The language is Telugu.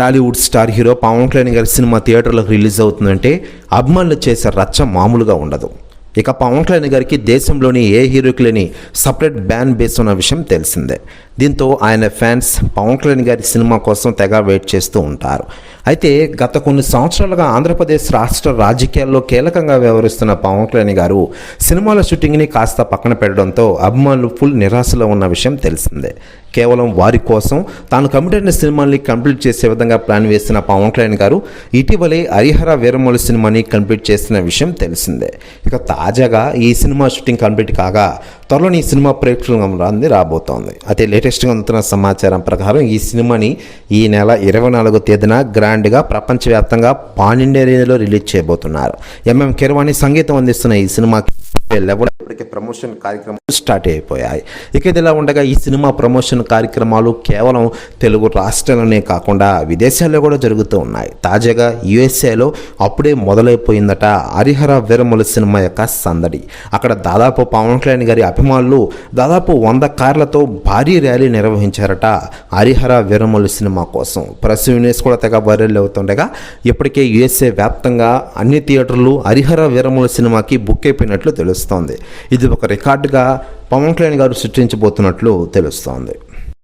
Tollywood star hero Pawan Kalyan గారి సినిమా థియేటర్లకు రిలీజ్ అవుతుందంటే అభిమానులు చేసే రచ్చ మామూలుగా ఉండదు. ఇక పవన్ కళ్యాణ్ గారికి దేశంలోని ఏ హీరోకి లేని సపరేట్ బ్యాన్ బేస్ ఉన్న విషయం తెలిసిందే. దీంతో ఆయన ఫ్యాన్స్ పవన్ కళ్యాణ్ గారి సినిమా కోసం తెగ వెయిట్ చేస్తూ ఉంటారు. అయితే గత కొన్ని సంవత్సరాలుగా ఆంధ్రప్రదేశ్ రాష్ట్ర రాజకీయాల్లో కీలకంగా వ్యవహరిస్తున్న పవన్ కళ్యాణ్ గారు సినిమాల షూటింగ్ని కాస్త పక్కన పెట్టడంతో అభిమానులు ఫుల్ నిరాశలో ఉన్న విషయం తెలిసిందే. కేవలం వారి కోసం తాను కమిటైన అయిన సినిమాని కంప్లీట్ చేసే విధంగా ప్లాన్ వేసిన పవన్ కళ్యాణ్ గారు ఇటీవలే హరిహర వీరమల సినిమాని కంప్లీట్ చేసిన విషయం తెలిసిందే. ఇక తాజాగా ఈ సినిమా షూటింగ్ కంప్లీట్ కాగా త్వరలో ఈ సినిమా ప్రేక్షకులందరి రాబోతోంది. అయితే లేటెస్ట్గా అందుతున్న సమాచారం ప్రకారం ఈ సినిమాని ఈ నెల ఇరవై నాలుగో తేదీన గ్రాండ్గా ప్రపంచవ్యాప్తంగా పాన్ ఇండియా రేంజ్లో రిలీజ్ చేయబోతున్నారు. ఎంఎం కిరవాణి సంగీతం అందిస్తున్న ఈ సినిమాకి లెవెల్ ఇప్పటికే ప్రమోషన్ కార్యక్రమాలు స్టార్ట్ అయిపోయాయి. ఇక ఇదిలా ఉండగా ఈ సినిమా ప్రమోషన్ కార్యక్రమాలు కేవలం తెలుగు రాష్ట్రాలనే కాకుండా విదేశాల్లో కూడా జరుగుతూ ఉన్నాయి. తాజాగా యుఎస్ఏలో అప్పుడే మొదలైపోయిందట హరిహర వీరముల సినిమా యొక్క సందడి. అక్కడ దాదాపు పవన్ కళ్యాణ్ గారి అభిమానులు దాదాపు వంద కార్లతో భారీ ర్యాలీ నిర్వహించారట హరిహర వీరముల సినిమా కోసం. ప్రెస్ యూనిట్స్ కూడా తెగ వైరల్ అవుతుండగా ఇప్పటికే యుఎస్ఏ వ్యాప్తంగా అన్ని థియేటర్లు హరిహర వీరముల సినిమాకి బుక్ అయిపోయినట్లు తెలుస్తోంది. ఇది ఒక రికార్డుగా పవన్ కళ్యాణ్ గారు సృష్టించబోతున్నట్లు తెలుస్తోంది.